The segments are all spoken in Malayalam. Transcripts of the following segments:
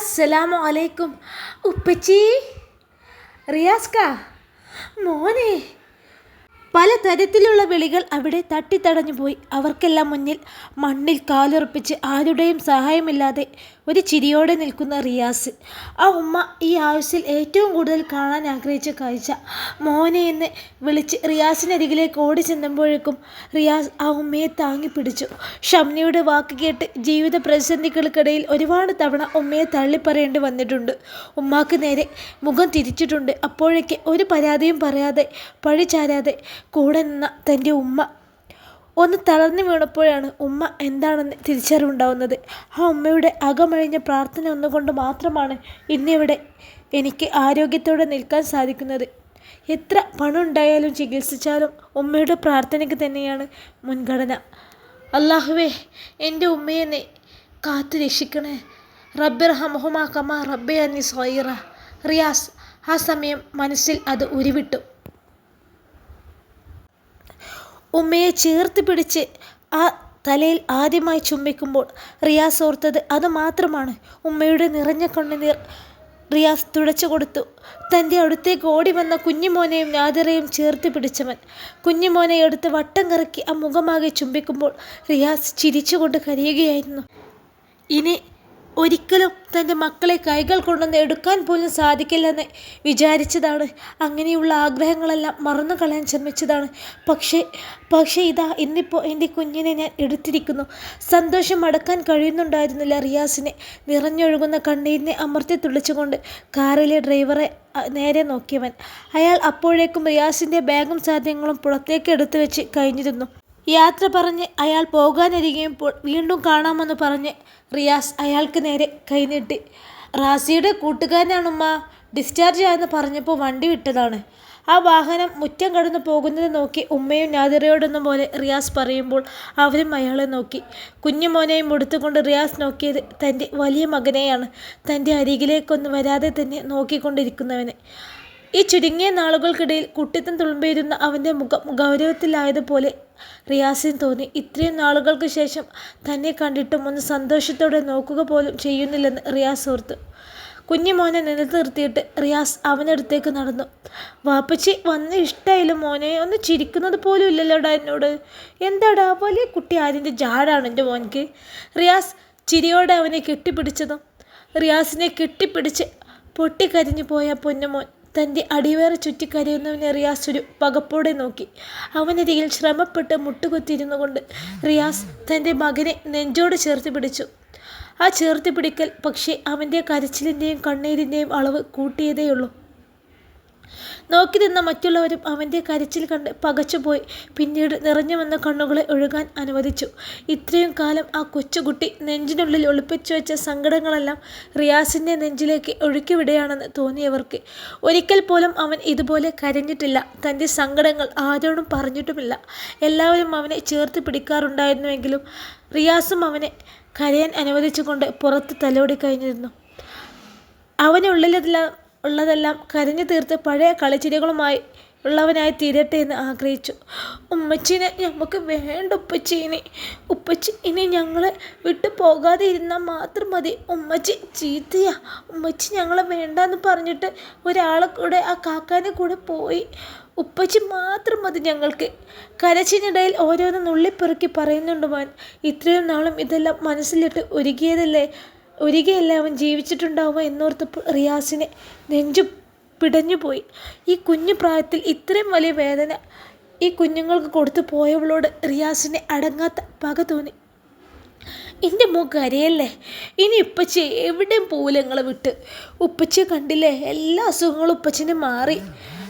അസ്സലാമു അലൈക്കും. ഉപ്പച്ചി റിയാസ്ക മോനെ. പല തരത്തിലുള്ള വിളികൾ അവിടെ തട്ടിത്തടഞ്ഞു പോയി അവർക്കെല്ലാം മുന്നിൽ മണ്ണിൽ കാലുറപ്പിച്ച് ആരുടെയും സഹായമില്ലാതെ ഒരു ചിരിയോടെ നിൽക്കുന്ന റിയാസ് ആ ഉമ്മ ഈ ആയുസ്സിൽ ഏറ്റവും കൂടുതൽ കാണാൻ ആഗ്രഹിച്ച കാഴ്ച. മോനെ എന്ന് വിളിച്ച് റിയാസിനരികിലേക്ക് ഓടി ചെന്നുമ്പോഴേക്കും റിയാസ് ആ ഉമ്മയെ താങ്ങി പിടിച്ചു. ഷംനയുടെ വാക്ക് കേട്ട് ജീവിത പ്രതിസന്ധികൾക്കിടയിൽ ഒരുപാട് തവണ ഉമ്മയെ തള്ളിപ്പറയേണ്ടി വന്നിട്ടുണ്ട്. ഉമ്മാക്ക് നേരെ മുഖം തിരിച്ചിട്ടുണ്ട്. അപ്പോഴേക്ക് ഒരു പരാതിയും പറയാതെ പഴിചാരാതെ കൂടെ നിന്ന തന്റെ ഉമ്മ ഒന്ന് തളർന്നു വീണപ്പോഴാണ് ഉമ്മ എന്താണെന്ന് തിരിച്ചറിവുണ്ടാവുന്നത്. ആ ഉമ്മയുടെ അകമഴിഞ്ഞ പ്രാർത്ഥന ഒന്നുകൊണ്ട് മാത്രമാണ് ഇന്നിവിടെ എനിക്ക് ആരോഗ്യത്തോടെ നിൽക്കാൻ സാധിക്കുന്നത്. എത്ര പണുണ്ടായാലും ചികിത്സിച്ചാലും ഉമ്മയുടെ പ്രാർത്ഥനയ്ക്ക് തന്നെയാണ് മുൻഗണന. അള്ളാഹുവേ എന്റെ ഉമ്മയെ നീ കാത്തു രക്ഷിക്കണേ. റബ്ബിർ ഹമഹുമാ കമാ റബ്ബെ അനി സോയിറ റിയാസ് ആ സമയം മനസ്സിൽ അത് ഉരുവിട്ടു. ഉമ്മയെ ചേർത്ത് പിടിച്ച് ആ തലയിൽ ആദ്യമായി ചുംബിക്കുമ്പോൾ റിയാസ് ഓർത്തത് അത് മാത്രമാണ്. ഉമ്മയുടെ നിറഞ്ഞ കണ്ണുനീർ റിയാസ് തുടച്ചു കൊടുത്തു. തന്റെ അടുത്തേക്ക് ഓടി വന്ന കുഞ്ഞുമോനെയും നാദിറയും ചേർത്ത് പിടിച്ചവൻ. കുഞ്ഞുമോനെ എടുത്ത് വട്ടം കറക്കി ആ മുഖമാകെ ചുംബിക്കുമ്പോൾ റിയാസ് ചിരിച്ചുകൊണ്ട് കരയുകയായിരുന്നു. ഇനി ഒരിക്കലും തന്റെ മക്കളെ കൈകൾ കൊണ്ടുവന്ന് എടുക്കാൻ പോലും സാധിക്കില്ലെന്ന് വിചാരിച്ചതാണ്. അങ്ങനെയുള്ള ആഗ്രഹങ്ങളെല്ലാം മറന്നു കളയാൻ ശ്രമിച്ചതാണ്. പക്ഷേ പക്ഷേ ഇതാ ഇന്നിപ്പോൾ എന്റെ കുഞ്ഞിനെ ഞാൻ എടുത്തിരിക്കുന്നു. സന്തോഷം അടക്കാൻ കഴിയുന്നുണ്ടായിരുന്നില്ല റിയാസിനെ. നിറഞ്ഞൊഴുകുന്ന കണ്ണീരിനെ അമർത്തി തുളിച്ചുകൊണ്ട് കാറിലെ ഡ്രൈവറെ നേരെ നോക്കിയവൻ. അയാൾ അപ്പോഴേക്കും റിയാസിന്റെ ബാഗും സാധനങ്ങളും പുറത്തേക്ക് എടുത്തു വെച്ച് കഴിഞ്ഞിരുന്നു. യാത്ര പറഞ്ഞ് അയാൾ പോകാനിരിക്കുമ്പോൾ വീണ്ടും കാണാമെന്ന് പറഞ്ഞ് റിയാസ് അയാൾക്ക് നേരെ കൈനീട്ടി. റാസിയുടെ കൂട്ടുകാരനാണുമ്മ. ഡിസ്ചാർജ് ആയെന്ന് പറഞ്ഞപ്പോൾ വണ്ടി വിട്ടതാണ്. ആ വാഹനം മുറ്റം കടന്നു പോകുന്നത് നോക്കി ഉമ്മയും നാദിറയോടൊന്നും പോലെ റിയാസ് പറയുമ്പോൾ അവരും അയാളെ നോക്കി. കുഞ്ഞുമോനെയും എടുത്തുകൊണ്ട് റിയാസ് നോക്കിയത് തന്റെ വലിയ മകനെയാണ്. തന്റെ അരികിലേക്കൊന്നും വരാതെ തന്നെ നോക്കിക്കൊണ്ടിരിക്കുന്നവനെ. ഈ ചുരുങ്ങിയ നാളുകൾക്കിടയിൽ കുട്ടിത്തം തുളുമ്പിയിരുന്ന അവന്റെ മുഖം ഗൗരവത്തിലായതുപോലെ റിയാസിന് തോന്നി. ഇത്രയും നാളുകൾക്ക് ശേഷം തന്നെ കണ്ടിട്ടും ഒന്ന് സന്തോഷത്തോടെ നോക്കുക പോലും ചെയ്യുന്നില്ലെന്ന് റിയാസ് ഓർത്തു. കുഞ്ഞുമോനെ നിലത്ത് നിർത്തിയിട്ട് റിയാസ് അവനടുത്തേക്ക് നടന്നു. വാപ്പച്ചി വന്ന് ഇഷ്ടമായില്ല മോനെ. ഒന്ന് ചിരിക്കുന്നത് പോലും ഇല്ലല്ലോടാ എന്നോട്. എന്താടാ? വലിയ കുട്ടി ആരിന്റെ ജാടാണ് എന്റെ മോനിക്ക് റിയാസ് ചിരിയോടെ അവനെ കെട്ടിപ്പിടിച്ചതും റിയാസിനെ കെട്ടിപ്പിടിച്ച് പൊട്ടിക്കരിഞ്ഞു പോയ പൊന്നുമോൻ തന്റെ അടിവേറെ ചുറ്റിക്കരയുന്നവനെ റിയാസ് ഒരു പകപ്പോടെ നോക്കി. അവനരികിൽ ശ്രമപ്പെട്ട് മുട്ടുകുത്തിയിരുന്നു കൊണ്ട് റിയാസ് തന്റെ മകനെ നെഞ്ചോട് ചേർത്ത് പിടിച്ചു. ആ ചേർത്ത് പിടിക്കൽ പക്ഷേ അവന്റെ കരച്ചിലിന്റെയും കണ്ണീരിന്റെയും അളവ് കൂട്ടിയതേയുള്ളൂ. നോക്കി നിന്ന മറ്റുള്ളവരും അവന്റെ കരച്ചിൽ കണ്ട് പകച്ചുപോയി. പിന്നീട് നിറഞ്ഞു വന്ന കണ്ണുകളെ ഒഴുകാൻ അനുവദിച്ചു. ഇത്രയും കാലം ആ കൊച്ചുകുട്ടി നെഞ്ചിനുള്ളിൽ ഒളിപ്പിച്ചു വെച്ച സങ്കടങ്ങളെല്ലാം റിയാസിന്റെ നെഞ്ചിലേക്ക് ഒഴുക്കിവിടുകയാണെന്ന് തോന്നിയവർക്ക്. ഒരിക്കൽ പോലും അവൻ ഇതുപോലെ കരഞ്ഞിട്ടില്ല. തന്റെ സങ്കടങ്ങൾ ആരോടും പറഞ്ഞിട്ടുമില്ല. എല്ലാവരും അവനെ ചേർത്ത് പിടിക്കാറുണ്ടായിരുന്നുവെങ്കിലും റിയാസും അവനെ കരയാൻ അനുവദിച്ചുകൊണ്ട് പുറത്ത് തലോടി കഴിഞ്ഞിരുന്നു. അവനുള്ളിലെല്ലാം ഉള്ളതെല്ലാം കരഞ്ഞു തീർത്ത് പഴയ കളിച്ചിരികളുമായി ഉള്ളവനായി തീരട്ടെ എന്ന് ആഗ്രഹിച്ചു. ഉമ്മച്ചീനെ നമുക്ക് വേണ്ട ഉപ്പച്ചീനെ. ഉപ്പച്ചി ഇനി ഞങ്ങളെ വിട്ടു പോകാതെ ഇരുന്നാൽ മാത്രം മതി. ഉമ്മച്ചി ചീത്തയാ. ഉമ്മച്ചി ഞങ്ങളെ വേണ്ടാന്ന് പറഞ്ഞിട്ട് ഒരാളെ കൂടെ ആ കാക്കാനെ കൂടെ പോയി. ഉപ്പച്ചി മാത്രം മതി ഞങ്ങൾക്ക്. കരച്ചിനിടയിൽ ഓരോന്ന് നുള്ളിപ്പെറുക്കി പറയുന്നുണ്ട് മാൻ. ഇത്രയും നാളും ഇതെല്ലാം മനസ്സിലിട്ട് ഒരുക്കിയതല്ലേ? ഒരികയല്ലേ അവൻ ജീവിച്ചിട്ടുണ്ടാവുക എന്നോർത്തപ്പോൾ റിയാസിനെ നെഞ്ചു പിടഞ്ഞുപോയി ഈ കുഞ്ഞു പ്രായത്തിൽ ഇത്രയും വലിയ വേദന ഈ കുഞ്ഞുങ്ങൾക്ക് കൊടുത്തു പോയവളോട് റിയാസിനെ അടങ്ങാത്ത പക തോന്നി. എന്റെ മുഖം കരയല്ലേ ഇനി ഉപ്പച്ചി എവിടെയും പോവില്ല നിങ്ങളെ വിട്ട്. ഉപ്പച്ചിയെ കണ്ടില്ലേ? എല്ലാ അസുഖങ്ങളും ഉപ്പച്ചിനെ മാറി.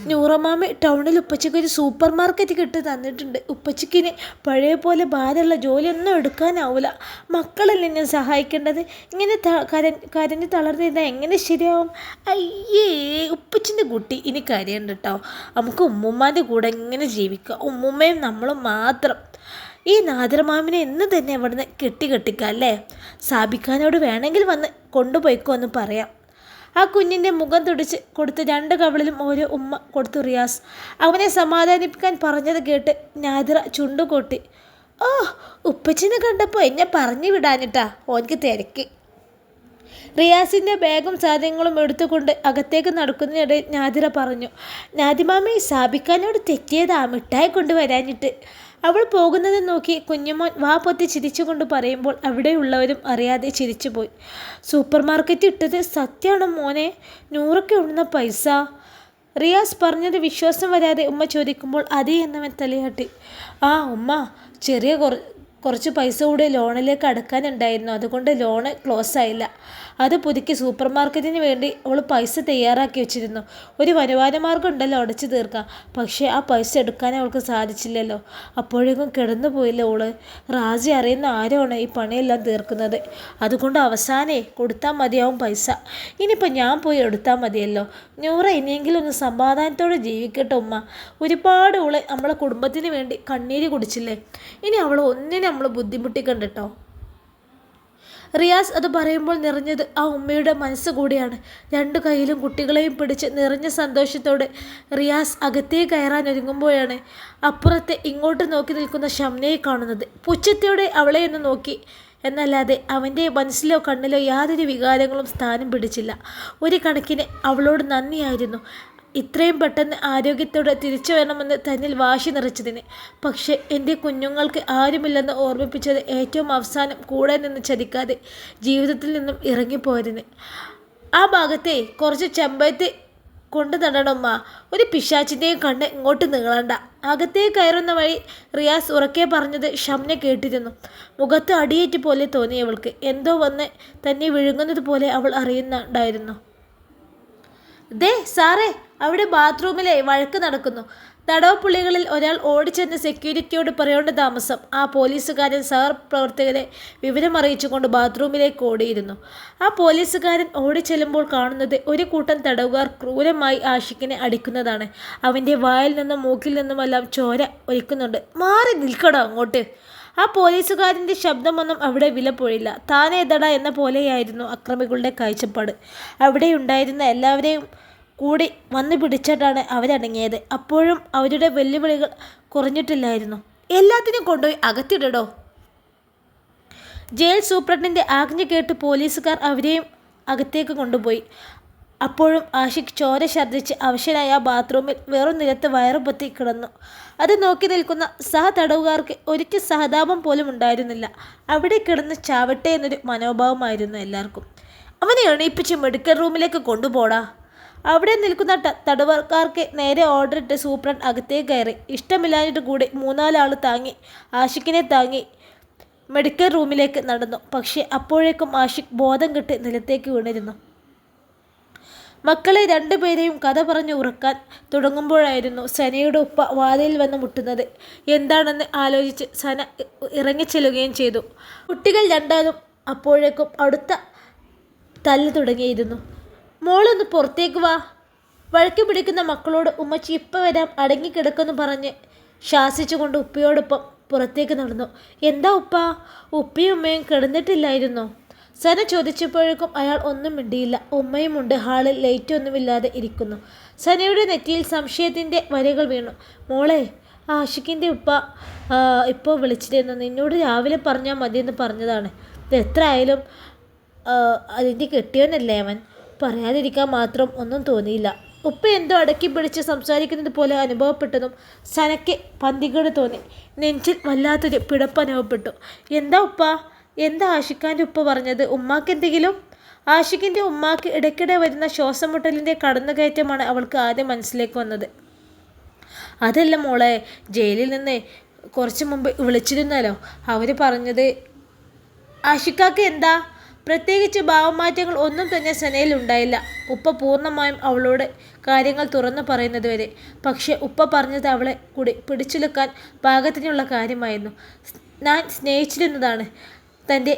നൂറമാമ ടൗണിൽ ഉപ്പച്ചയ്ക്ക് ഒരു സൂപ്പർ മാർക്കറ്റ് കിട്ടി തന്നിട്ടുണ്ട്. ഉപ്പച്ചയ്ക്കിന് പഴയ പോലെ ഭാരമുള്ള ജോലിയൊന്നും എടുക്കാനാവില്ല മക്കളല്ലേ എന്നെ സഹായിക്കേണ്ടത്? ഇങ്ങനെ കര കരഞ്ഞ് തളർന്നിരുന്നാൽ എങ്ങനെ ശരിയാവും? അയ്യേ ഉപ്പച്ചിന്റെ കുട്ടി. ഇനി കരയണ്ട കേട്ടോ നമുക്ക് ഉമ്മുമ്മാന്റെ കൂടെ എങ്ങനെ ജീവിക്കാം. ഉമ്മുമ്മയും നമ്മളും മാത്രം. ഈ നാദരമാമിനെ എന്ന് തന്നെ അവിടുന്ന് കെട്ടി കെട്ടിക്കാം അല്ലേ? സാബിഖാനോട് വേണമെങ്കിൽ വന്ന് കൊണ്ടുപോയിക്കോ എന്ന് പറയാം. ആ കുഞ്ഞിന്റെ മുഖം തുടിച്ച് കൊടുത്ത് രണ്ട് കവളിലും ഓരോ ഉമ്മ കൊടുത്തു റിയാസ്. അവനെ സമാധാനിപ്പിക്കാൻ പറഞ്ഞത് കേട്ട് നാദിറ ചുണ്ടുകൊട്ടി. ഓ ഉപ്പച്ചിനെ കണ്ടപ്പോൾ എന്നെ പറഞ്ഞു വിടാനിട്ടാ ഓനിക്ക് തിരക്ക്. റിയാസിന്റെ ബാഗും സാധനങ്ങളും എടുത്തുകൊണ്ട് അകത്തേക്ക് നടക്കുന്നതിനിടെ നാദിറ പറഞ്ഞു നാദിമാമി സാബിക്കാനോട് തെറ്റിയതാ മിഠായി കൊണ്ടുവരാഞ്ഞിട്ട്. അവൾ പോകുന്നത് നോക്കി കുഞ്ഞമ്മോൻ വാ പൊത്തി ചിരിച്ചുകൊണ്ട് പറയുമ്പോൾ അവിടെയുള്ളവരും അറിയാതെ ചിരിച്ചുപോയി. സൂപ്പർ മാർക്കറ്റ് ഇട്ടത് സത്യമാണ് മോനെ? നൂറൊക്കെ ഉണ്ടെന്ന പൈസ. റിയാസ് പറഞ്ഞത് വിശ്വാസം വരാതെ ഉമ്മ ചോദിക്കുമ്പോൾ അതേ എന്നവൻ തലയാട്ടി. ആ ഉമ്മ ചെറിയ കുറ കുറച്ച് പൈസ കൂടെ ലോണിലേക്ക് അടക്കാനുണ്ടായിരുന്നു. അതുകൊണ്ട് ലോണ് ക്ലോസ് ആയില്ല അത് പുതുക്കി സൂപ്പർ മാർക്കറ്റിന് വേണ്ടി അവൾ പൈസ തയ്യാറാക്കി വെച്ചിരുന്നു. ഒരു വരുമാന മാർഗം ഉണ്ടല്ലോ അടച്ചു തീർക്കാം പക്ഷേ ആ പൈസ എടുക്കാൻ അവൾക്ക് സാധിച്ചില്ലല്ലോ. അപ്പോഴേക്കും കിടന്നു പോയില്ല ഓൾ. റാജി അറിയുന്ന ആരാണ് ഈ പണിയെല്ലാം തീർക്കുന്നത്? അതുകൊണ്ട് അവസാനേ കൊടുത്താൽ മതിയാവും പൈസ. ഇനിയിപ്പോൾ ഞാൻ പോയി എടുത്താൽ മതിയല്ലോ. നൂറ ഇനിയെങ്കിലും ഒന്ന് സമാധാനത്തോടെ ജീവിക്കട്ടെ ഉമ്മ. ഒരുപാട് ഓൾ നമ്മളെ കുടുംബത്തിന് വേണ്ടി കണ്ണീര് കുടിച്ചില്ലേ? ഇനി അവൾ ഒന്നിനെ നമ്മൾ ബുദ്ധിമുട്ടിക്കണ്ടട്ടോ. റിയാസ് അത് പറയുമ്പോൾ നിറഞ്ഞത് ആ ഉമ്മയുടെ മനസ്സ് കൂടിയാണ്. രണ്ടു കൈയിലും കുട്ടികളെയും പിടിച്ച് നിറഞ്ഞ സന്തോഷത്തോടെ റിയാസ് അകത്തേ കയറാൻ ഒരുങ്ങുമ്പോഴാണ് അപ്പുറത്തെ ഇങ്ങോട്ട് നോക്കി നിൽക്കുന്ന ഷംനയെ കാണുന്നത്. പുച്ഛത്തോടെ അവളെ ഒന്ന് നോക്കി. എന്നല്ലാതെ അവന്റെ മനസ്സിലോ കണ്ണിലോ യാതൊരു വികാരങ്ങളും സ്ഥാനം പിടിച്ചില്ല. ഒരു കണക്കിന് അവളോട് നന്ദിയായിരുന്നു. ഇത്രയും പെട്ടെന്ന് ആരോഗ്യത്തോടെ തിരിച്ചു വരണമെന്ന് തന്നിൽ വാശി നിറച്ചതിന്. പക്ഷേ എന്റെ കുഞ്ഞുങ്ങൾക്ക് ആരുമില്ലെന്ന് ഓർമ്മിപ്പിച്ചത് ഏറ്റവും അവസാനം കൂടെ നിന്ന് ചതിക്കാതെ ജീവിതത്തിൽ നിന്നും ഇറങ്ങിപ്പോയതിന്. ആ ഭാഗത്തെ കുറച്ച് ചെമ്പയത്ത് കൊണ്ടു നടണമ്മ ഒരു പിശാച്ചിന്റെയും കണ്ണ് ഇങ്ങോട്ട് നീളണ്ട. അകത്തേ കയറുന്ന വഴി റിയാസ് ഉറക്കെ പറഞ്ഞത് ഷംന കേട്ടിരുന്നു. മുഖത്ത് അടിയേറ്റ് പോലെ തോന്നി അവൾക്ക്. എന്തോ വന്ന് തന്നെ വിഴുങ്ങുന്നത് പോലെ അവൾ അറിയുന്നുണ്ടായിരുന്നു. ദേ സാറേ അവിടെ ബാത്റൂമിലെ വഴക്ക് നടക്കുന്നു. തടവപ്പുള്ളികളിൽ ഒരാൾ ഓടിച്ചെന്ന് സെക്യൂരിറ്റിയോട് പറയേണ്ട താമസം. ആ പോലീസുകാരൻ സഹപ്രവർത്തകരെ വിവരമറിയിച്ചുകൊണ്ട് ബാത്റൂമിലേക്ക് ഓടിയിരുന്നു. ആ പോലീസുകാരൻ ഓടിച്ചെല്ലുമ്പോൾ കാണുന്നത് ഒരു കൂട്ടം തടവുകാർ ക്രൂരമായി ആഷിക്കിനെ അടിക്കുന്നതാണ്. അവന്റെ വായിൽ നിന്നും മൂക്കിൽ നിന്നുമെല്ലാം ചോര ഒലിക്കുന്നുണ്ട്. മാറി നിൽക്കടോ അങ്ങോട്ട്. ആ പോലീസുകാരന്റെ ശബ്ദമൊന്നും അവിടെ വിലപ്പോഴില്ല. താനേതട എന്ന പോലെയായിരുന്നു അക്രമികളുടെ കാഴ്ചപ്പാട്. അവിടെയുണ്ടായിരുന്ന എല്ലാവരെയും കൂടി വന്നു പിടിച്ചിട്ടാണ് അവരടങ്ങിയത് അപ്പോഴും അവരുടെ വെല്ലുവിളികൾ കുറഞ്ഞിട്ടില്ലായിരുന്നു. എല്ലാത്തിനും കൊണ്ടുപോയി അകത്തിടടോ. ജയിൽ സൂപ്രണ്ടിന്റെ ആജ്ഞ കേട്ട് പോലീസുകാർ അവരെയും അകത്തേക്ക് കൊണ്ടുപോയി. അപ്പോഴും ആഷിഖ് ചോര ഛർദ്ദിച്ച് അവശനായ ബാത്റൂമിൽ വെറും നിലത്ത് വയറുപൊത്തി കിടന്നു. അത് നോക്കി നിൽക്കുന്ന സഹ തടവുകാർക്ക് ഒരിക്കൽ സഹതാപം പോലും ഉണ്ടായിരുന്നില്ല. അവിടെ കിടന്ന് ചാവട്ടെ എന്നൊരു മനോഭാവമായിരുന്നു എല്ലാവർക്കും. അവനെ എണീപ്പിച്ച് മെഡിക്കൽ റൂമിലേക്ക് കൊണ്ടുപോടാ. അവിടെ നിൽക്കുന്ന തടവുകാർക്ക് നേരെ ഓർഡർ ഇട്ട് സൂപ്രണ്ട് അകത്തേക്ക് കയറി. ഇഷ്ടമില്ലാഞ്ഞിട്ട് കൂടി മൂന്നാലാൾ താങ്ങി. ആഷിക്കിനെ താങ്ങി. മെഡിക്കൽ റൂമിലേക്ക് നടന്നു. പക്ഷേ അപ്പോഴേക്കും ആഷിഖ് ബോധം കെട്ട് നിലത്തേക്ക് വീണിരുന്നു. മക്കളെ രണ്ടുപേരെയും കഥ പറഞ്ഞ് ഉറക്കാൻ തുടങ്ങുമ്പോഴായിരുന്നു സനയുടെ ഉപ്പ വാതിൽ വന്ന് മുട്ടുന്നത്. എന്താണെന്ന് ആലോചിച്ച് സന ഇറങ്ങിച്ചെല്ലുകയും ചെയ്തു. കുട്ടികൾ രണ്ടാലും അപ്പോഴേക്കും അടുത്ത തല്ല് തുടങ്ങിയിരുന്നു. മോളൊന്ന് പുറത്തേക്ക് വാ. വഴക്ക് പിടിക്കുന്ന മക്കളോട് ഉമ്മച്ചി ഇപ്പം വരാം അടങ്ങിക്കിടക്കുമെന്ന് പറഞ്ഞ് ശാസിച്ചുകൊണ്ട് ഉപ്പയോടൊപ്പം പുറത്തേക്ക് നടന്നു. എന്താ ഉപ്പ? ഉപ്പയും ഉമ്മയും കിടന്നിട്ടില്ലായിരുന്നോ? സന ചോദിച്ചപ്പോഴേക്കും അയാൾ ഒന്നും മിണ്ടിയില്ല. ഉമ്മയുമുണ്ട് ഹാളിൽ ലൈറ്റ് ഒന്നുമില്ലാതെ ഇരിക്കുന്നു. സനയുടെ നെറ്റിയിൽ സംശയത്തിന്റെ വരകൾ വീണു. മോളെ ആഷിഖിന്റെ ഉപ്പ ഇപ്പോൾ വിളിച്ചിരുന്നു. നിന്നോട് രാവിലെ പറഞ്ഞാൽ മതിയെന്ന് പറഞ്ഞതാണ്. ഇത് എത്ര ആയാലും അതിന്റെ കെട്ടിയവനല്ലേ അവൻ? പറയാതിരിക്കാൻ മാത്രം ഒന്നും തോന്നിയില്ല. ഉപ്പ എന്തോ അടക്കി പിടിച്ച് സംസാരിക്കുന്നത് പോലെ അനുഭവപ്പെട്ടതും സനയ്ക്ക് പന്തികേട് തോന്നി. നെഞ്ചിൽ വല്ലാത്തൊരു പിടപ്പ് അനുഭവപ്പെട്ടു. എന്താ ഉപ്പ? എന്താ ആഷിഖാന്റെ ഉപ്പ പറഞ്ഞത്? ഉമ്മാക്ക് എന്തെങ്കിലും? ആഷിഖിന്റെ ഉമ്മാക്ക് ഇടയ്ക്കിടെ വരുന്ന ശ്വാസമുട്ടലിന്റെ കടന്നുകയറ്റമാണ് അവൾക്ക് ആദ്യം മനസ്സിലേക്ക് വന്നത്. അതല്ല മോളെ ജയിലിൽ നിന്ന് കുറച്ച് മുമ്പ് വിളിച്ചിരുന്നല്ലോ. അവർ പറഞ്ഞത് ആഷിക്കാക്ക് എന്താ? പ്രത്യേകിച്ച് ഭാവമാറ്റങ്ങൾ ഒന്നും തന്നെ സനയിൽ ഉണ്ടായില്ല. ഉപ്പ പൂർണമായും അവളോട് കാര്യങ്ങൾ തുറന്നു പറയുന്നത് വരെ. പക്ഷേ ഉപ്പ പറഞ്ഞത് അവളെ കൂടി പിടിച്ചെടുക്കാൻ പാകത്തിനുള്ള കാര്യമായിരുന്നു. ഞാൻ സ്നേഹിച്ചിരുന്നതാണ്. തന്റെ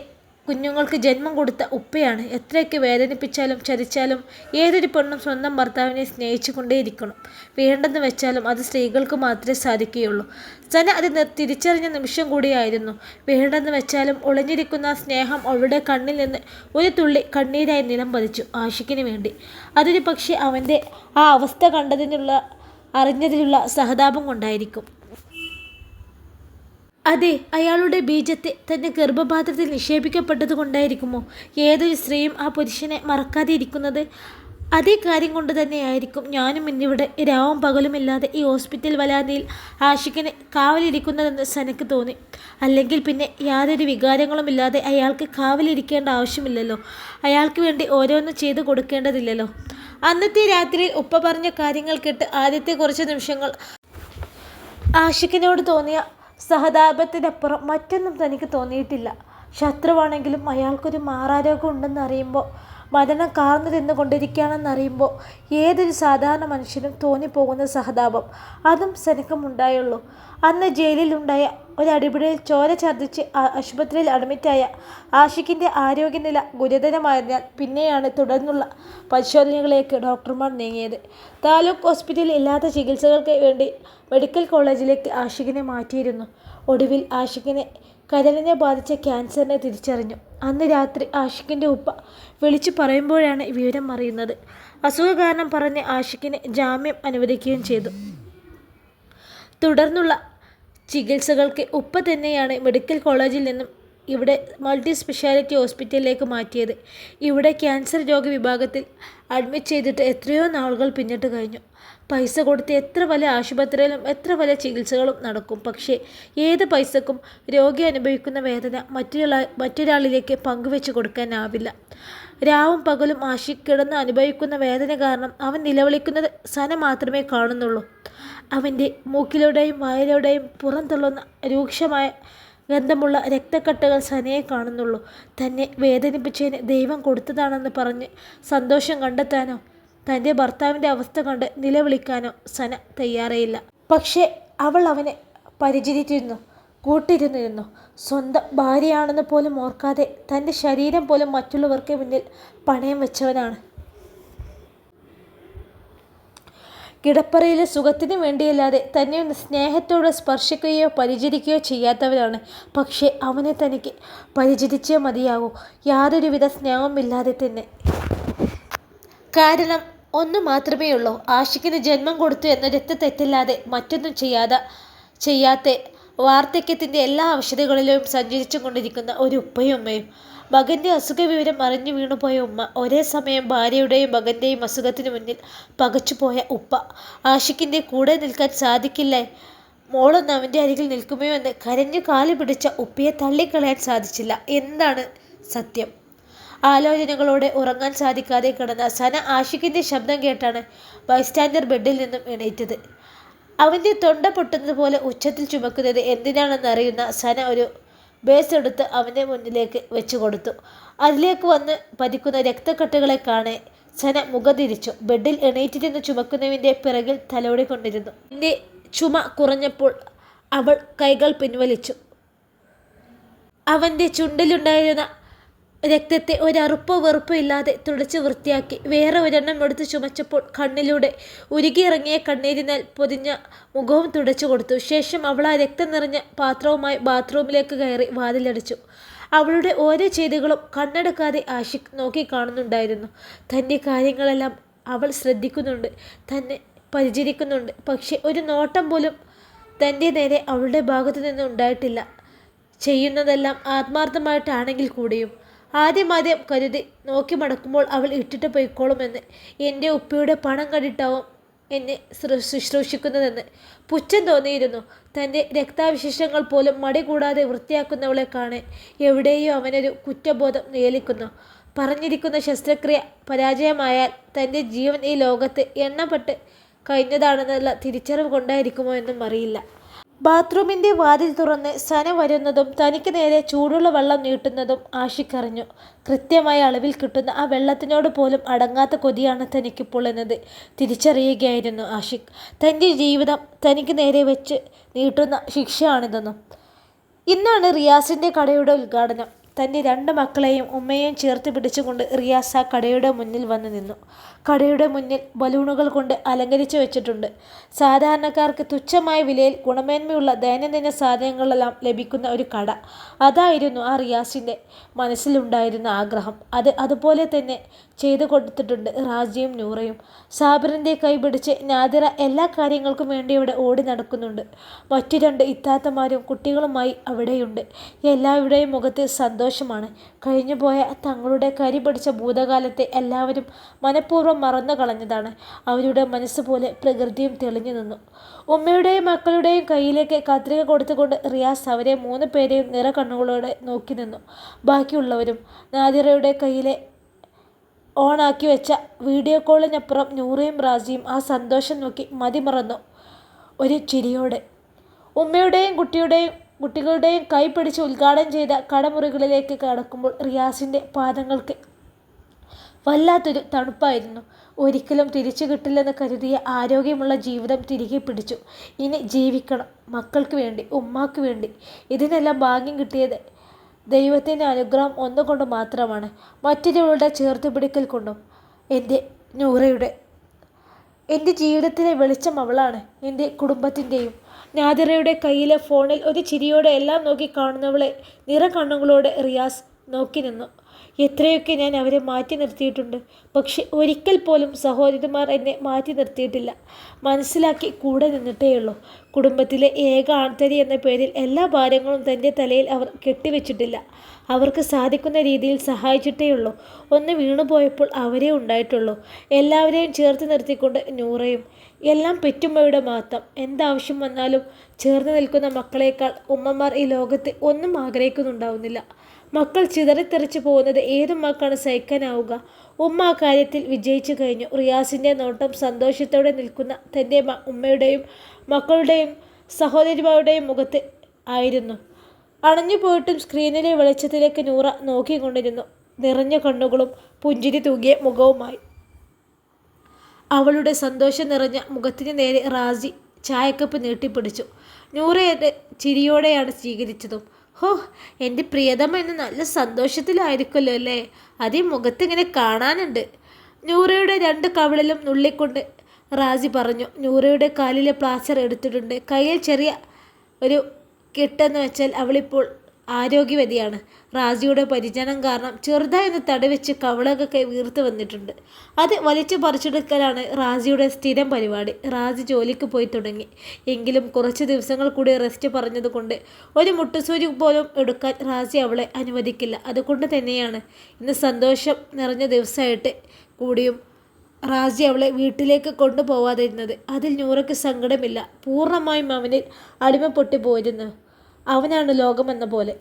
കുഞ്ഞുങ്ങൾക്ക് ജന്മം കൊടുത്ത ഉപ്പയാണ്. എത്രയൊക്കെ വേദനിപ്പിച്ചാലും ചരിച്ചാലും ഏതൊരു പെണ്ണും സ്വന്തം ഭർത്താവിനെ സ്നേഹിച്ചു കൊണ്ടേയിരിക്കണം വേണ്ടെന്ന് വെച്ചാലും അത് സ്ത്രീകൾക്ക് മാത്രമേ സാധിക്കുകയുള്ളൂ. സന അത് തിരിച്ചറിഞ്ഞ നിമിഷം കൂടിയായിരുന്നു. വേണ്ടെന്ന് വെച്ചാലും ഒളിഞ്ഞിരിക്കുന്ന സ്നേഹം അവളുടെ കണ്ണിൽ നിന്ന് ഒരു തുള്ളി കണ്ണീരായി നിലം പതിച്ചു ആഷിക്കിന് വേണ്ടി. അതൊരു പക്ഷേ അവന്റെ ആ അവസ്ഥ കണ്ടതിനുള്ള അറിഞ്ഞതിലുള്ള സഹതാപം കൊണ്ടായിരിക്കും. അതെ അയാളുടെ ബീജത്തെ തന്നെ ഗർഭപാത്രത്തിൽ നിക്ഷേപിക്കപ്പെട്ടത് കൊണ്ടായിരിക്കുമോ ഏതൊരു സ്ത്രീയും ആ പുരുഷനെ മറക്കാതെ ഇരിക്കുന്നത്? അതേ കാര്യം കൊണ്ട് തന്നെയായിരിക്കും ഞാനും ഇന്നിവിടെ രാവും പകലുമില്ലാതെ ഈ ഹോസ്പിറ്റൽ വലാതിയിൽ ആഷിക്കിന് കാവലിരിക്കുന്നതെന്ന് സനക്ക് തോന്നി. അല്ലെങ്കിൽ പിന്നെ യാതൊരു വികാരങ്ങളുമില്ലാതെ അയാൾക്ക് കാവലിരിക്കേണ്ട ആവശ്യമില്ലല്ലോ. അയാൾക്ക് വേണ്ടി ഓരോന്നും ചെയ്തു കൊടുക്കേണ്ടതില്ലല്ലോ. അന്നത്തെ രാത്രിയിൽ ഉപ്പ പറഞ്ഞ കാര്യങ്ങൾ കേട്ട് ആദ്യത്തെ കുറച്ച് നിമിഷങ്ങൾ ആഷിക്കിനോട് തോന്നിയ സഹതാപത്തിനപ്പുറം മറ്റൊന്നും തനിക്ക് തോന്നിയിട്ടില്ല. ശത്രുവാണെങ്കിലും അയാൾക്കൊരു മാറാരോഗം ഉണ്ടെന്ന് അറിയുമ്പോൾ മരണം കാർന്നു തിന്നുകൊണ്ടിരിക്കുകയാണെന്നറിയുമ്പോൾ ഏതൊരു സാധാരണ മനുഷ്യനും തോന്നിപ്പോകുന്ന സഹതാപം. അതും സനക്കും ഉണ്ടായുള്ളൂ അന്ന് ജയിലിലുണ്ടായ ഒരടിപിടിയിൽ ചോര ഛർദ്ദിച്ച് ആശുപത്രിയിൽ അഡ്മിറ്റായ ആഷിഖിന്റെ ആരോഗ്യനില ഗുരുതരമായതിനാൽ പിന്നെയാണ് തുടർന്നുള്ള പരിശോധനകളിലേക്ക് ഡോക്ടർമാർ നീങ്ങിയത്. താലൂക്ക് ഹോസ്പിറ്റലിൽ ഇല്ലാത്ത ചികിത്സകൾക്ക് വേണ്ടി മെഡിക്കൽ കോളേജിലേക്ക് ആഷിഖിനെ മാറ്റിയിരുന്നു. ഒടുവിൽ ആഷിഖിനെ കരളിനെ ബാധിച്ച ക്യാൻസറിനെ തിരിച്ചറിഞ്ഞു. അന്ന് രാത്രി ആഷിഖിന്റെ ഉപ്പ വിളിച്ചു പറയുമ്പോഴാണ് വിവരം അറിയുന്നത്. അസുഖ കാരണം പറഞ്ഞ് ആഷിഖിന് ജാമ്യം അനുവദിക്കുകയും ചെയ്തു. തുടർന്നുള്ള ചികിത്സകൾക്ക് ഉപ്പ തന്നെയാണ് മെഡിക്കൽ കോളേജിൽ നിന്നും ഇവിടെ മൾട്ടി സ്പെഷ്യാലിറ്റി ഹോസ്പിറ്റലിലേക്ക് മാറ്റിയത്. ഇവിടെ ക്യാൻസർ രോഗ വിഭാഗത്തിൽ അഡ്മിറ്റ് ചെയ്തിട്ട് എത്രയോ നാളുകൾ പിന്നിട്ട് കഴിഞ്ഞു. പൈസ കൊടുത്ത് എത്ര വലിയ ആശുപത്രിയിലും എത്ര വലിയ ചികിത്സകളും നടക്കും. പക്ഷേ ഏത് പൈസക്കും രോഗി അനുഭവിക്കുന്ന വേദന മറ്റൊരാ മറ്റൊരാളിലേക്ക് പങ്കുവെച്ച് കൊടുക്കാനാവില്ല. രാവും പകലും ആശി കിടന്ന് അനുഭവിക്കുന്ന വേദന കാരണം അവൻ നിലവിളിക്കുന്നത് സന മാത്രമേ കാണുന്നുള്ളൂ. അവന്റെ മൂക്കിലൂടെയും വായിലൂടെയും പുറന്തള്ളുന്ന രൂക്ഷമായ ഗന്ധമുള്ള രക്തക്കട്ടകൾ സനയെ കാണുന്നുള്ളൂ. തന്നെ വേദനിപ്പിച്ചതിന് ദൈവം കൊടുത്തതാണെന്ന് പറഞ്ഞ് സന്തോഷം കണ്ടെത്താനോ തന്റെ ഭർത്താവിന്റെ അവസ്ഥ കണ്ട് നിലവിളിക്കാനോ സന തയ്യാറേയില്ല. പക്ഷേ അവൾ അവനെ പരിചരിച്ചിരുന്നു കൂട്ടിരുന്നിരുന്നു. സ്വന്തം ഭാര്യയാണെന്ന് പോലും ഓർക്കാതെ തന്റെ ശരീരം പോലും മറ്റുള്ളവർക്ക് മുന്നിൽ പണയം വെച്ചവനാണ്. കിടപ്പറയിലെ സുഖത്തിനു വേണ്ടിയല്ലാതെ തന്നെ ഒന്ന് സ്നേഹത്തോടെ സ്പർശിക്കുകയോ പരിചരിക്കുകയോ ചെയ്യാത്തവരാണ്. പക്ഷേ അവനെ തനിക്ക് പരിചരിച്ചേ മതിയാകൂ. യാതൊരുവിധ സ്നേഹമില്ലാതെ തന്നെ കാരണം ഒന്ന് മാത്രമേ ഉള്ളൂ. ആഷിക്കിന് ജന്മം കൊടുത്തു എന്ന രക്തത്തെറ്റില്ലാതെ മറ്റൊന്നും ചെയ്യാതെ ചെയ്യാത്ത വാർദ്ധക്യത്തിന്റെ എല്ലാ ഔഷധികളിലും സഞ്ചരിച്ചു കൊണ്ടിരിക്കുന്ന ഒരു ഉപ്പയും ഉമ്മയും. മകന്റെ അസുഖവിവരം അറിഞ്ഞു വീണുപോയ ഉമ്മ ഒരേ സമയം ഭാര്യയുടെയും മകന്റെയും അസുഖത്തിന് മുന്നിൽ പകച്ചുപോയ ഉപ്പ. ആഷിക്കിന്റെ കൂടെ നിൽക്കാൻ സാധിക്കില്ല? മോളൊന്ന് അവന്റെ അരികിൽ നിൽക്കുമോ എന്ന് കരഞ്ഞു കാലു പിടിച്ച ഉപ്പയെ തള്ളിക്കളയാൻ സാധിച്ചില്ല. എന്താണ് സത്യം? ആലോചനകളോടെ ഉറങ്ങാൻ സാധിക്കാതെ കിടന്ന സന ആഷിഖിന്റെ ശബ്ദം കേട്ടാണ് ബൈസ്റ്റാൻഡർ ബെഡിൽ നിന്നും എണീറ്റത്. അവന്റെ തൊണ്ട പൊട്ടുന്നത് പോലെ ഉച്ചത്തിൽ ചുമക്കുന്നത് എന്തിനാണെന്ന് അറിയുന്ന സന ഒരു ബേസ് എടുത്ത് അവന്റെ മുന്നിലേക്ക് വെച്ചു കൊടുത്തു. അതിലേക്ക് വന്ന് പതിക്കുന്ന രക്തക്കെട്ടുകളെ കാണെ സന മുഖതിരിച്ചു. ബെഡിൽ എണീറ്റിരുന്ന് ചുമക്കുന്നവന്റെ പിറകിൽ തലോടിക്കൊണ്ടിരുന്നു. എന്റെ ചുമ കുറഞ്ഞപ്പോൾ അവൾ കൈകൾ പിൻവലിച്ചു. അവന്റെ ചുണ്ടിലുണ്ടായിരുന്ന രക്തത്തെ ഒരറുപ്പോ വെറുപ്പോ ഇല്ലാതെ തുടച്ച് വൃത്തിയാക്കി വേറെ ഒരെണ്ണം എടുത്ത് ചുമച്ചപ്പോൾ കണ്ണിലൂടെ ഉരുകിയിറങ്ങിയ കണ്ണീരിനാൽ പൊതിഞ്ഞ മുഖവും തുടച്ചു കൊടുത്തു. ശേഷം അവൾ ആ രക്തം നിറഞ്ഞ പാത്രവുമായി ബാത്റൂമിലേക്ക് കയറി വാതിലടച്ചു. അവളുടെ ഓരോ ചെയ്തികളും കണ്ണെടുക്കാതെ ആഷിഖ് നോക്കി കാണുന്നുണ്ടായിരുന്നു. തന്റെ കാര്യങ്ങളെല്ലാം അവൾ ശ്രദ്ധിക്കുന്നുണ്ട് തന്നെ പരിചരിക്കുന്നുണ്ട്. പക്ഷെ ഒരു നോട്ടം പോലും തന്റെ നേരെ അവളുടെ ഭാഗത്തു നിന്ന് ഉണ്ടായിട്ടില്ല. ചെയ്യുന്നതെല്ലാം ആത്മാർത്ഥമായിട്ടാണെങ്കിൽ കൂടിയും. ആദ്യം കരുതി. നോക്കി മടക്കുമ്പോൾ അവൾ ഇട്ടിട്ട് പോയിക്കോളുമെന്ന്. എന്റെ ഉപ്പയുടെ പണം കണ്ടിട്ടാവും എന്നെ ശുശ്രൂഷിക്കുന്നതെന്ന്. പുച്ഛം തോന്നിയിരുന്നു. തന്റെ രക്താവിശേഷങ്ങൾ പോലും മടി കൂടാതെ വൃത്തിയാക്കുന്നവളെ കാണേ എവിടെയോ അവനൊരു കുറ്റബോധം നിയലിക്കുന്നു പറഞ്ഞിരിക്കുന്ന ശസ്ത്രക്രിയ പരാജയമായാൽ തന്റെ ജീവൻ ഈ ലോകത്ത് എണ്ണപ്പെട്ട് കഴിഞ്ഞതാണെന്നുള്ള തിരിച്ചറിവ് കൊണ്ടായിരിക്കുമോ എന്നും അറിയില്ല. ബാത്റൂമിന്റെ വാതിൽ തുറന്ന് സന വരുന്നതും തനിക്ക് നേരെ ചൂടുള്ള വെള്ളം നീട്ടുന്നതും ആഷിക്കറിഞ്ഞു കൃത്യമായ അളവിൽ കിട്ടുന്ന ആ വെള്ളത്തിനോട് പോലും അടങ്ങാത്ത കൊതിയാണ് തനിക്കിപ്പോൾ എന്നത്. തിരിച്ചറിയുകയായിരുന്നു ആഷിഖ്. തന്റെ ജീവിതം തനിക്ക് നേരെ വെച്ച് നീട്ടുന്ന ശിക്ഷയാണിതെന്നും. ഇന്നാണ് റിയാസിന്റെ കടയുടെ ഉദ്ഘാടനം. തന്റെ രണ്ട് മക്കളെയും ഉമ്മയെയും ചേർത്ത് പിടിച്ചുകൊണ്ട് റിയാസ് ആ കടയുടെ മുന്നിൽ വന്നു നിന്നു. കടയുടെ മുന്നിൽ ബലൂണുകൾ കൊണ്ട് അലങ്കരിച്ചു വെച്ചിട്ടുണ്ട്. സാധാരണക്കാർക്ക് തുച്ഛമായ വിലയിൽ ഗുണമേന്മയുള്ള ദൈനംദിന സാധനങ്ങളെല്ലാം ലഭിക്കുന്ന ഒരു കട. അതായിരുന്നു ആ റിയാസിന്റെ മനസ്സിലുണ്ടായിരുന്ന ആഗ്രഹം. അത് അതുപോലെ തന്നെ ചെയ്തു കൊടുത്തിട്ടുണ്ട് റാജിയും നൂറയും. സാബിറിന്റെ കൈ പിടിച്ച് നാദിറ എല്ലാ കാര്യങ്ങൾക്കും വേണ്ടി ഇവിടെ ഓടി നടക്കുന്നുണ്ട്. മറ്റു രണ്ട് ഇത്താത്തമാരും കുട്ടികളുമായി അവിടെയുണ്ട്. എല്ലാവരുടെയും മുഖത്ത് സന്തോഷമാണ്. കഴിഞ്ഞുപോയ തങ്ങളുടെ കരി പിടിച്ച ഭൂതകാലത്തെ എല്ലാവരും മനഃപൂർവം മറന്നു കളഞ്ഞതാണ്. അവരുടെ മനസ്സ് പോലെ പ്രകൃതിയും തെളിഞ്ഞു നിന്നു. ഉമ്മയുടെയും മക്കളുടെയും കയ്യിലേക്ക് കത്രിക കൊടുത്തുകൊണ്ട് റിയാസ് അവരെ മൂന്ന് പേരെയും നിറ കണ്ണുകളോടെ നോക്കി നിന്നു. ബാക്കിയുള്ളവരും നാദിറയുടെ കയ്യിലെ ഓണാക്കി വെച്ച വീഡിയോ കോളിനപ്പുറം നൂറയും റാസിയും ആ സന്തോഷം നോക്കി മതിമറന്നു ഒരു ചിരിയോടെ. ഉമ്മയുടെയും കുട്ടിയുടെയും കുട്ടികളുടെയും കൈ പിടിച്ച് ഉദ്ഘാടനം ചെയ്ത കടമുറികളിലേക്ക് കടക്കുമ്പോൾ റിയാസിന്റെ പാദങ്ങൾക്ക് വല്ലാത്തൊരു തണുപ്പായിരുന്നു. ഒരിക്കലും തിരിച്ചു കിട്ടില്ലെന്ന് കരുതിയ ആരോഗ്യമുള്ള ജീവിതം തിരികെ പിടിച്ചു. ഇനി ജീവിക്കണം. മക്കൾക്ക് വേണ്ടി ഉമ്മാക്ക് വേണ്ടി. ഇതിനെല്ലാം ഭാഗ്യം കിട്ടിയത് ദൈവത്തിന്റെ അനുഗ്രഹം ഒന്നുകൊണ്ട് മാത്രമാണ്. മറ്റൊരാളുടെ ചേർത്ത് പിടിക്കൽ കൊണ്ടും എന്റെ നൂറയുടെ എന്റെ ജീവിതത്തിലെ വെളിച്ചം അവളാണ് എന്റെ കുടുംബത്തിന്റെയും. നാദിറയുടെ കയ്യിലെ ഫോണിൽ ഒരു ചിരിയോടെ എല്ലാം നോക്കി കാണുന്നവളെ നിറ കണ്ണുകളോടെ റിയാസ് നോക്കി നിന്നു. എത്രയൊക്കെ ഞാൻ അവരെ മാറ്റി നിർത്തിയിട്ടുണ്ട്. പക്ഷെ ഒരിക്കൽ പോലും സഹോദരിമാർ എന്നെ മാറ്റി നിർത്തിയിട്ടില്ല. മനസ്സിലാക്കി കൂടെ നിന്നിട്ടേ ഉള്ളൂ കുടുംബത്തിലെ ഏക ആൺതരി എന്ന പേരിൽ എല്ലാ ഭാരങ്ങളും തന്റെ തലയിൽ അവർ കെട്ടിവെച്ചിട്ടില്ല. അവർക്ക് സാധിക്കുന്ന രീതിയിൽ സഹായിച്ചിട്ടേ ഉള്ളൂ ഒന്ന് വീണുപോയപ്പോൾ അവരേ ഉണ്ടായിട്ടുള്ളൂ. എല്ലാവരെയും ചേർത്ത് നിർത്തിക്കൊണ്ട് നൂറയും. എല്ലാം പെറ്റുമ്മയുടെ മാത്രം. എന്താവശ്യം വന്നാലും ചേർന്ന് നിൽക്കുന്ന മക്കളേക്കാൾ ഉമ്മമാർ ഈ ലോകത്ത് ഒന്നും ആഗ്രഹിക്കുന്നുണ്ടാവുന്നില്ല. മക്കൾ ചിതറിത്തെറിച്ചു പോകുന്നത് ഏത് മക്കാണ് സഹിക്കാനാവുക? ഉമ്മ ആ കാര്യത്തിൽ വിജയിച്ചു കഴിഞ്ഞു. റിയാസിന്റെ നോട്ടം സന്തോഷത്തോടെ നിൽക്കുന്ന തന്റെ ഉമ്മയുടെയും മക്കളുടെയും സഹോദരിമാരുടെയും മുഖത്ത് ആയിരുന്നു. അണഞ്ഞു പോയിട്ടും സ്ക്രീനിലെ വെളിച്ചത്തിലേക്ക് നൂറ നോക്കിക്കൊണ്ടിരുന്നു. നിറഞ്ഞ കണ്ണുകളും പുഞ്ചിരി തൂകിയ മുഖവുമായി. അവളുടെ സന്തോഷം നിറഞ്ഞ മുഖത്തിന് നേരെ റാസി ചായക്കപ്പ് നീട്ടിപ്പിടിച്ചു. നൂറയുടെ ചിരിയോടെയാണ് സ്വീകരിച്ചതും. ഹോ എന്റെ പ്രിയതമ എന്ന് നല്ല സന്തോഷത്തിലായിരിക്കുമല്ലോ അല്ലേ? അതേ മുഖത്തിങ്ങനെ കാണാനുണ്ട്. നൂറയുടെ രണ്ട് കവിളിലും നുള്ളിക്കൊണ്ട് റാസി പറഞ്ഞു. നൂറയുടെ കാലിലെ പ്ലാസ്റ്റർ എടുത്തിട്ടുണ്ട്. കയ്യിൽ ചെറിയ ഒരു കെട്ടെന്ന് വെച്ചാൽ അവളിപ്പോൾ ആരോഗ്യവതിയാണ്. റാസിയുടെ പരിചരണം കാരണം ചെറുതായി ഒന്ന് തടവെച്ച് കവളകൊക്കെ വീർത്ത് വന്നിട്ടുണ്ട്. അത് വലിച്ചു പറിച്ചെടുക്കലാണ് റാസിയുടെ സ്ഥിരം പരിപാടി. റാസി ജോലിക്ക് പോയി തുടങ്ങി. എങ്കിലും കുറച്ച് ദിവസങ്ങൾ കൂടി റെസ്റ്റ് പറഞ്ഞതുകൊണ്ട് ഒരു മുട്ടുസൂചി പോലും എടുക്കാൻ റാസി അവളെ അനുവദിക്കില്ല. അതുകൊണ്ട് തന്നെയാണ് ഇന്ന് സന്തോഷം നിറഞ്ഞ ദിവസമായിട്ട് കൂടിയും റാജി അവളെ വീട്ടിലേക്ക് കൊണ്ടുപോവാതിരുന്നത്. അതിൽ നൂറയ്ക്ക് സങ്കടമില്ല. പൂർണമായും അവനിൽ അടിമപ്പെട്ടു പോയിരുന്നു അവനാണ് ലോകമെന്ന പോലെ.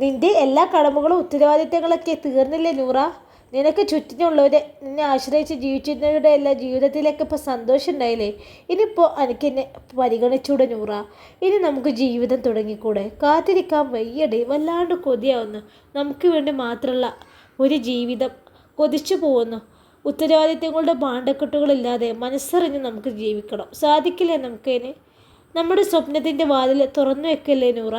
നിന്റെ എല്ലാ കടമകളും ഉത്തരവാദിത്തങ്ങളൊക്കെ തീർന്നില്ലേ നൂറ? നിനക്ക് ചുറ്റിനുള്ളവരെ നിന്നെ ആശ്രയിച്ച് ജീവിച്ചിരുന്നവരുടെ എല്ലാ ജീവിതത്തിലേക്ക് ഇപ്പോൾ സന്തോഷം ഉണ്ടായില്ലേ ഇനിയിപ്പോൾ എനിക്ക് എന്നെ പരിഗണിച്ചൂടെ നൂറ? ഇനി നമുക്ക് ജീവിതം തുടങ്ങിക്കൂടെ? കാത്തിരിക്കാൻ വയ്യടെ വല്ലാണ്ട് കൊതിയാവുന്നു. നമുക്ക് വേണ്ടി മാത്രമുള്ള ഒരു ജീവിതം കൊതിച്ചു പോകുന്നു. ഉത്തരവാദിത്തങ്ങളുടെ പാണ്ടക്കെട്ടുകളില്ലാതെ മനസ്സറിഞ്ഞ് നമുക്ക് ജീവിക്കണം. സാധിക്കില്ലേ നമുക്കതിന് നമ്മുടെ സ്വപ്നത്തിന്റെ വാതിൽ തുറന്നു വെക്കല്ലേ നൂറ?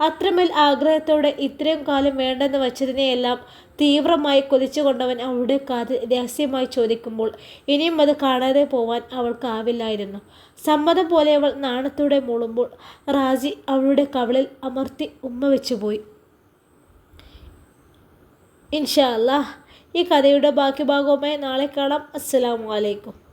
അത്രമേൽ ആഗ്രഹത്തോടെ ഇത്രയും കാലം വേണ്ടെന്ന് വച്ചതിനെയെല്ലാം തീവ്രമായി കൊതിച്ചു കൊണ്ടവൻ അവളുടെ കാത് രഹസ്യമായി ചോദിക്കുമ്പോൾ ഇനിയും അത് കാണാതെ പോവാൻ അവൾക്കാവില്ലായിരുന്നു. സമ്മതം പോലെ അവൾ നാണത്തോടെ മൂളുമ്പോൾ റാജി അവളുടെ കവളിൽ അമർത്തി ഉമ്മ വെച്ചുപോയി. ഇൻഷാ അല്ലാ ഈ കഥയുടെ ബാക്കി ഭാഗവുമായി നാളെ കാണാം. അസ്സലാമു അലൈക്കും.